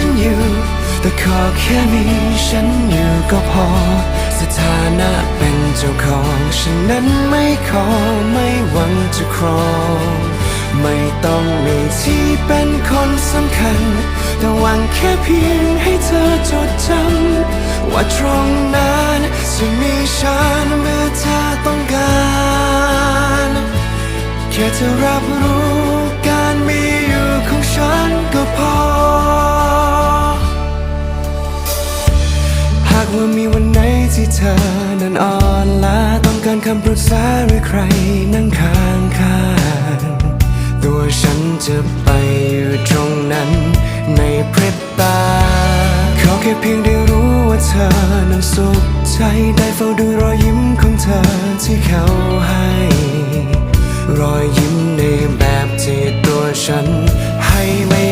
ฉันอยู่ แต่ขอแค่มีฉันอยู่ก็พอ สถานะเป็นเจ้าของฉันนั้นไม่ขอไม่หวังจะครอง ไม่ต้องมีที่เป็นคนสำคัญ แต่หวังแค่เพียงให้เธอจดจำว่าตรงนั้นจะมีฉันเมื่อเธอต้องการ แค่เธอรับรู้ากว่ามีวันไหนที่เธอนั้นอ่อนล้าต้องการคำปรึกษาหรือใครนั่งข้างข้างตัวฉันจะไปอยู่ตรงนั้นในพริบตา ขอแค่เพียงได้รู้ว่าเธอนั้นสุขใจได้เฝ้าดูรอยยิ้มของเธอที่เขาให้ รอยยิ้มในแบบที่ตัวฉันให้ไม่